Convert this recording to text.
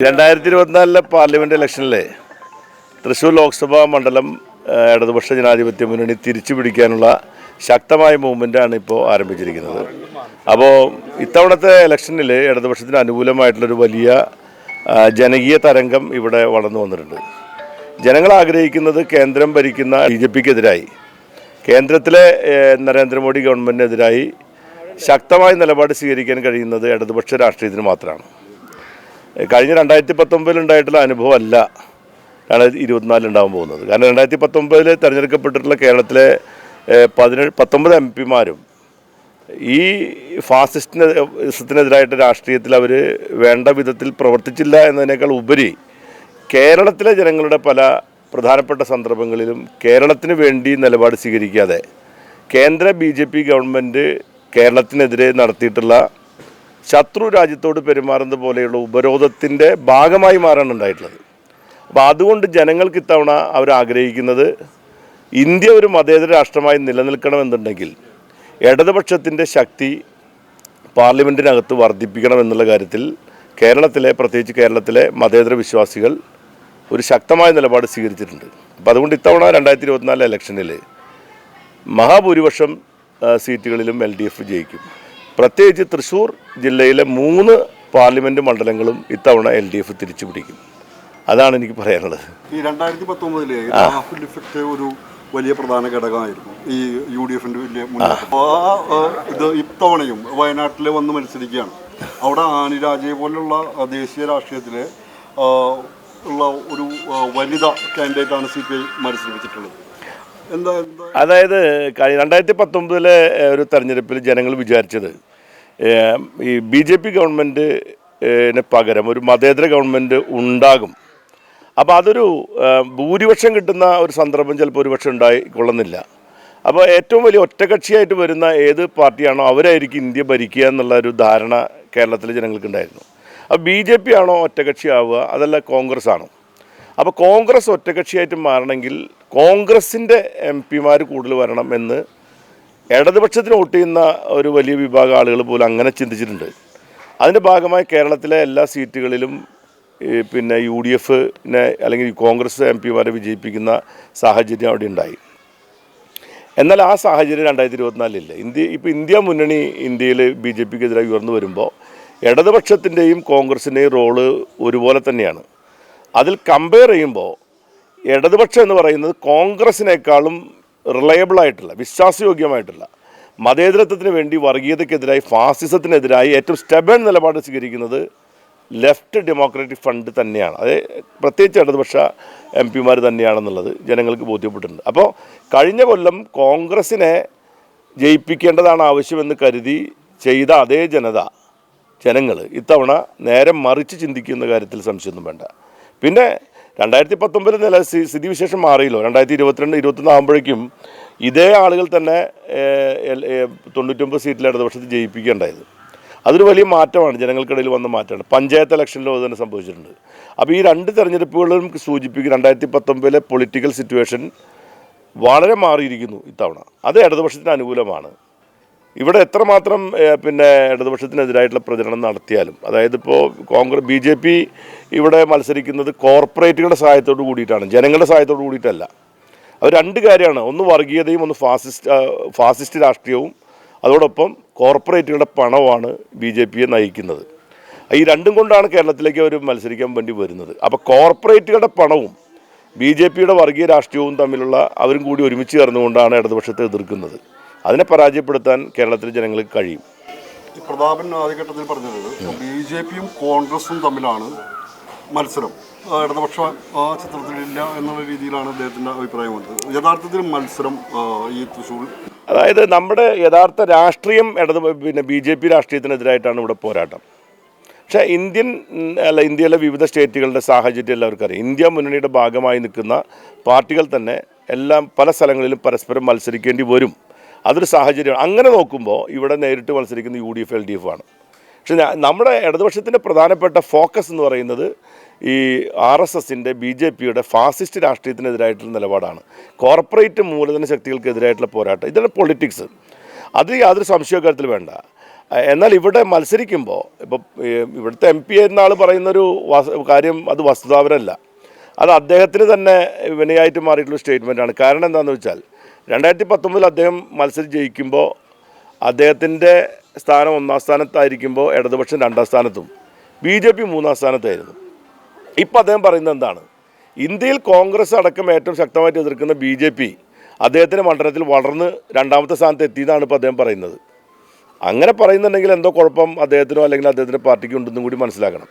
രണ്ടായിരത്തി ഇരുപത്തിനാലിലെ പാർലമെന്റ് ഇലക്ഷനിലെ തൃശ്ശൂർ ലോക്സഭാ മണ്ഡലം ഇടതുപക്ഷ ജനാധിപത്യ മുന്നണി തിരിച്ചു പിടിക്കാനുള്ള ശക്തമായ മൂവ്മെന്റാണ് ഇപ്പോൾ ആരംഭിച്ചിരിക്കുന്നത്. അപ്പോൾ ഇത്തവണത്തെ ഇലക്ഷനിൽ ഇടതുപക്ഷത്തിന് അനുകൂലമായിട്ടുള്ളൊരു വലിയ ജനകീയ തരംഗം ഇവിടെ വളർന്നു വന്നിട്ടുണ്ട്. ജനങ്ങൾ ആഗ്രഹിക്കുന്നത് കേന്ദ്രം ഭരിക്കുന്ന ബി ജെ പിക്കെതിരായി കേന്ദ്രത്തിലെ നരേന്ദ്രമോദി ഗവൺമെന്റിനെതിരായി ശക്തമായ നിലപാട് സ്വീകരിക്കാൻ കഴിയുന്നത് ഇടതുപക്ഷ രാഷ്ട്രീയത്തിന് മാത്രമാണ്. കഴിഞ്ഞ രണ്ടായിരത്തി പത്തൊമ്പതിൽ ഉണ്ടായിട്ടുള്ള അനുഭവം അല്ല രണ്ടായിരത്തി ഇരുപത്തിനാലിൽ ഉണ്ടാകാൻ പോകുന്നത്. കാരണം രണ്ടായിരത്തി പത്തൊമ്പതിൽ തിരഞ്ഞെടുക്കപ്പെട്ടിട്ടുള്ള കേരളത്തിലെ പതിനേഴ് പത്തൊമ്പത് എം പിമാരും ഈ ഫാസിസ്റ്റിനെതിരായിട്ട് രാഷ്ട്രീയത്തിൽ അവർ വേണ്ട വിധത്തിൽ പ്രവർത്തിച്ചില്ല എന്നതിനേക്കാൾ ഉപരി കേരളത്തിലെ ജനങ്ങളുടെ പല പ്രധാനപ്പെട്ട സന്ദർഭങ്ങളിലും കേരളത്തിന് വേണ്ടി നിലപാട് സ്വീകരിക്കാതെ കേന്ദ്ര ബി ജെ പി ഗവൺമെന്റ് കേരളത്തിനെതിരെ നടത്തിയിട്ടുള്ള ശത്രു രാജ്യത്തോട് പെരുമാറുന്നത് പോലെയുള്ള ഉപരോധത്തിന്റെ ഭാഗമായി മാറാണ് ഉണ്ടായിട്ടുള്ളത്. അപ്പോൾ അതുകൊണ്ട് ജനങ്ങൾക്ക് ഇത്തവണ അവർ ആഗ്രഹിക്കുന്നത് ഇന്ത്യ ഒരു മതേതര രാഷ്ട്രമായി നിലനിൽക്കണമെന്നുണ്ടെങ്കിൽ ഇടതുപക്ഷത്തിന്റെ ശക്തി പാർലമെന്റിനകത്ത് വർദ്ധിപ്പിക്കണം എന്നുള്ള കാര്യത്തിൽ കേരളത്തിലെ പ്രത്യേകിച്ച് കേരളത്തിലെ മതേതര വിശ്വാസികൾ ഒരു ശക്തമായ നിലപാട് സ്വീകരിച്ചിട്ടുണ്ട്. അപ്പോൾ അതുകൊണ്ട് ഇത്തവണ രണ്ടായിരത്തി ഇരുപത്തിനാല് ഇലക്ഷനിൽ മഹാഭൂരിപക്ഷം സീറ്റുകളിലും എൽ ഡി എഫ് ജയിക്കും. പ്രത്യേകിച്ച് തൃശ്ശൂർ ജില്ലയിലെ മൂന്ന് പാർലമെന്റ് മണ്ഡലങ്ങളും ഇത്തവണ എൽ ഡി എഫ് തിരിച്ചു പിടിക്കും അതാണ് എനിക്ക് പറയാനുള്ളത്. ഈ രണ്ടായിരത്തി പത്തൊമ്പതിലെ രാഹുൽ ഇഫക്റ്റ് ഒരു വലിയ പ്രധാന ഘടകമായിരുന്നു. ഈ യു ഡി എഫിന്റെ വലിയ ഇത് ഇത്തവണയും വയനാട്ടിൽ വന്ന് മത്സരിക്കുകയാണ്. അവിടെ ആനി രാജയെ പോലുള്ള ദേശീയ രാഷ്ട്രീയത്തിലെ ഉള്ള ഒരു വനിത കാൻഡിഡേറ്റ് ആണ് സി പി ഐ മത്സരിപ്പിച്ചിട്ടുള്ളത്. എന്താ അതായത് രണ്ടായിരത്തി പത്തൊമ്പതിലെ ഒരു തെരഞ്ഞെടുപ്പിൽ ജനങ്ങൾ വിചാരിച്ചത് ഈ ബി ജെ പി ഗവൺമെന്റിന് പകരം ഒരു മതേതര ഗവൺമെന്റ് ഉണ്ടാകും. അപ്പോൾ അതൊരു ഭൂരിപക്ഷം കിട്ടുന്ന ഒരു സന്ദർഭം ചിലപ്പോൾ ഒരു പക്ഷം ഉണ്ടായിക്കൊള്ളുന്നില്ല. അപ്പോൾ ഏറ്റവും വലിയ ഒറ്റകക്ഷിയായിട്ട് വരുന്ന ഏത് പാർട്ടിയാണോ അവരായിരിക്കും ഇന്ത്യ ഭരിക്കുക എന്നുള്ള ഒരു ധാരണ കേരളത്തിലെ ജനങ്ങൾക്കുണ്ടായിരുന്നു. അപ്പോൾ ബി ജെ പി ആണോ ഒറ്റകക്ഷിയാവുക? അതല്ല കോൺഗ്രസ് ആണോ അപ്പോൾ കോൺഗ്രസ് ഒറ്റകക്ഷിയായിട്ട് മാറണമെങ്കിൽ കോൺഗ്രസിന്റെ എം പിമാർ കൂടുതൽ വരണം എന്ന് ഇടതുപക്ഷത്തിന് വോട്ട് ചെയ്യുന്ന ഒരു വലിയ വിഭാഗം ആളുകൾ പോലും അങ്ങനെ ചിന്തിച്ചിട്ടുണ്ട്. അതിന്റെ ഭാഗമായി കേരളത്തിലെ എല്ലാ സീറ്റുകളിലും പിന്നെ യു ഡി എഫിനെ അല്ലെങ്കിൽ കോൺഗ്രസ് എം പിമാരെ വിജയിപ്പിക്കുന്ന സാഹചര്യം അവിടെ ഉണ്ടായി. എന്നാൽ ആ സാഹചര്യം രണ്ടായിരത്തി ഇരുപത്തിനാലിലില്ല ഇന്ത്യ ഇപ്പോൾ ഇന്ത്യ മുന്നണി ഇന്ത്യയിൽ ബി ജെ പിക്കെതിരായി ഉയർന്നു വരുമ്പോൾ ഇടതുപക്ഷത്തിന്റെയും കോൺഗ്രസിന്റെയും റോൾ ഒരുപോലെ തന്നെയാണ്. അതിൽ കമ്പയർ ചെയ്യുമ്പോൾ ഇടതുപക്ഷം എന്ന് പറയുന്നത് കോൺഗ്രസിനേക്കാളും റിലയബിൾ ആയിട്ടില്ല വിശ്വാസയോഗ്യമായിട്ടില്ല മതേതരത്വത്തിന് വേണ്ടി വർഗീയതയ്ക്കെതിരായി ഫാസിസത്തിനെതിരായി ഏറ്റവും സ്റ്റെബൺ നിലപാട് സ്വീകരിക്കുന്നത് ലെഫ്റ്റ് ഡെമോക്രാറ്റിക് ഫണ്ട് തന്നെയാണ്. അത് പ്രത്യേകിച്ച് ഇടതുപക്ഷ എം പിമാർ തന്നെയാണെന്നുള്ളത് ജനങ്ങൾക്ക് ബോധ്യപ്പെട്ടിട്ടുണ്ട്. അപ്പോൾ കഴിഞ്ഞ കൊല്ലം കോൺഗ്രസിനെ ജയിപ്പിക്കേണ്ടതാണ് ആവശ്യമെന്ന് കരുതി ചെയ്ത അതേ ജനത ജനങ്ങൾ ഇത്തവണ നേരം മറിച്ച് ചിന്തിക്കുന്ന കാര്യത്തിൽ സംശയമൊന്നും വേണ്ട. പിന്നെ രണ്ടായിരത്തി പത്തൊമ്പതിൽ നില സ്ഥി- സ്ഥിതിവിശേഷം മാറിയല്ലോ. രണ്ടായിരത്തി ഇരുപത്തിരണ്ട് ഇരുപത്തൊന്ന് ആകുമ്പോഴേക്കും ഇതേ ആളുകൾ തന്നെ തൊണ്ണൂറ്റൊമ്പത് സീറ്റിൽ ഇടതുപക്ഷത്ത് ജയിപ്പിക്കേണ്ടായത് അതൊരു വലിയ മാറ്റമാണ്. ജനങ്ങൾക്കിടയിൽ വന്ന മാറ്റമാണ്. പഞ്ചായത്ത് ഇലക്ഷനിലും അത് തന്നെ സംഭവിച്ചിട്ടുണ്ട്. അപ്പോൾ ഈ രണ്ട് തെരഞ്ഞെടുപ്പുകളും സൂചിപ്പിക്കും രണ്ടായിരത്തി പത്തൊമ്പതിലെ പൊളിറ്റിക്കൽ സിറ്റുവേഷൻ വളരെ മാറിയിരിക്കുന്നു ഇത്തവണ. അത് ഇടതുപക്ഷത്തിന് അനുകൂലമാണ്. ഇവിടെ എത്രമാത്രം പിന്നെ ഇടതുപക്ഷത്തിനെതിരായിട്ടുള്ള പ്രചരണം നടത്തിയാലും അതായത് ഇപ്പോൾ കോൺഗ്രസ് ബി ജെ പി ഇവിടെ മത്സരിക്കുന്നത് കോർപ്പറേറ്റുകളുടെ സഹായത്തോട് കൂടിയിട്ടാണ് ജനങ്ങളുടെ സഹായത്തോട് കൂടിയിട്ടല്ല. അത് രണ്ട് കാര്യമാണ്. ഒന്ന് വർഗീയതയും ഒന്ന് ഫാസിസ്റ്റ് ഫാസിസ്റ്റ് രാഷ്ട്രീയവും അതോടൊപ്പം കോർപ്പറേറ്റുകളുടെ പണമാണ് ബി ജെ പിയെ നയിക്കുന്നത്. ഈ രണ്ടും കൊണ്ടാണ് കേരളത്തിലേക്ക് അവർ മത്സരിക്കാൻ വേണ്ടി വരുന്നത്. അപ്പോൾ കോർപ്പറേറ്റുകളുടെ പണവും ബി ജെ പിയുടെ വർഗീയ രാഷ്ട്രീയവും തമ്മിലുള്ള അവരും കൂടി ഒരുമിച്ച് ചേർന്നുകൊണ്ടാണ് ഇടതുപക്ഷത്തെ എതിർക്കുന്നത്. അതിനെ പരാജയപ്പെടുത്താൻ കേരളത്തിലെ ജനങ്ങൾക്ക് കഴിയും. പ്രതാപൻ ആദ്യഘട്ടത്തിൽ പറഞ്ഞത് ബി ജെ പിയും കോൺഗ്രസും തമ്മിലാണ് മത്സരം. ഇടതുപക്ഷ ചിത്രത്തിലില്ല എന്നുള്ള രീതിയിലാണ് അദ്ദേഹത്തിന്റെ അഭിപ്രായം വന്നത്. യഥാർത്ഥത്തിൽ മത്സരം ഈ തൃശ്ശൂർ അതായത് നമ്മുടെ യഥാർത്ഥ രാഷ്ട്രീയം ഇടത് പിന്നെ ബി ജെ പി രാഷ്ട്രീയത്തിനെതിരായിട്ടാണ് ഇവിടെ പോരാട്ടം. പക്ഷേ ഇന്ത്യൻ അല്ല ഇന്ത്യയിലെ വിവിധ സ്റ്റേറ്റുകളുടെ സാഹചര്യം എല്ലാവർക്കും അറിയാം ഇന്ത്യ മുന്നണിയുടെ ഭാഗമായി നിൽക്കുന്ന പാർട്ടികൾ തന്നെ എല്ലാം പല സ്ഥലങ്ങളിലും പരസ്പരം മത്സരിക്കേണ്ടി വരും. അതൊരു സാഹചര്യമാണ്. അങ്ങനെ നോക്കുമ്പോൾ ഇവിടെ നേരിട്ട് മത്സരിക്കുന്ന U D F L D F ആണ്. പക്ഷെ നമ്മുടെ ഇടതുപക്ഷത്തിന്റെ പ്രധാനപ്പെട്ട ഫോക്കസ് എന്ന് പറയുന്നത് ഈ ആർ എസ് എസിന്റെ ബി ജെ പിയുടെ ഫാസിസ്റ്റ് രാഷ്ട്രീയത്തിനെതിരായിട്ടുള്ള നിലപാടാണ്. കോർപ്പറേറ്റ് മൂലധന ശക്തികൾക്കെതിരായിട്ടുള്ള പോരാട്ടം. ഇതാണ് പൊളിറ്റിക്സ്. അത് യാതൊരു സംശയകാര്യത്തിൽ വേണ്ട. എന്നാൽ ഇവിടെ മത്സരിക്കുമ്പോൾ ഇപ്പോൾ ഇവിടുത്തെ എം പി എന്ന ആൾ പറയുന്നൊരു കാര്യം അത് വസ്തുതാപരമല്ല. അത് അദ്ദേഹത്തിന് തന്നെ വിനയായിട്ട് മാറിയിട്ടുള്ള സ്റ്റേറ്റ്മെന്റാണ് കാരണം എന്താണെന്ന് വെച്ചാൽ രണ്ടായിരത്തി പത്തൊമ്പതിൽ അദ്ദേഹം മത്സരം ജയിക്കുമ്പോൾ അദ്ദേഹത്തിന്റെ സ്ഥാനം ഒന്നാം സ്ഥാനത്തായിരിക്കുമ്പോൾ ഇടതുപക്ഷം രണ്ടാം സ്ഥാനത്തും. ബി ജെ പി മൂന്നാം സ്ഥാനത്തായിരുന്നു. ഇപ്പം അദ്ദേഹം പറയുന്നത് എന്താണ്? ഇന്ത്യയിൽ കോൺഗ്രസ് അടക്കം ഏറ്റവും ശക്തമായിട്ട് എതിർക്കുന്ന ബി ജെ പി അദ്ദേഹത്തിന്റെ മണ്ഡലത്തിൽ വളർന്ന് രണ്ടാമത്തെ സ്ഥാനത്ത് എത്തിയതാണ് ഇപ്പോൾ അദ്ദേഹം പറയുന്നത്. അങ്ങനെ പറയുന്നുണ്ടെങ്കിൽ എന്തോ കുഴപ്പം അദ്ദേഹത്തിനോ അല്ലെങ്കിൽ അദ്ദേഹത്തിന്റെ പാർട്ടിക്കോ ഉണ്ടെന്നും കൂടി മനസ്സിലാക്കണം.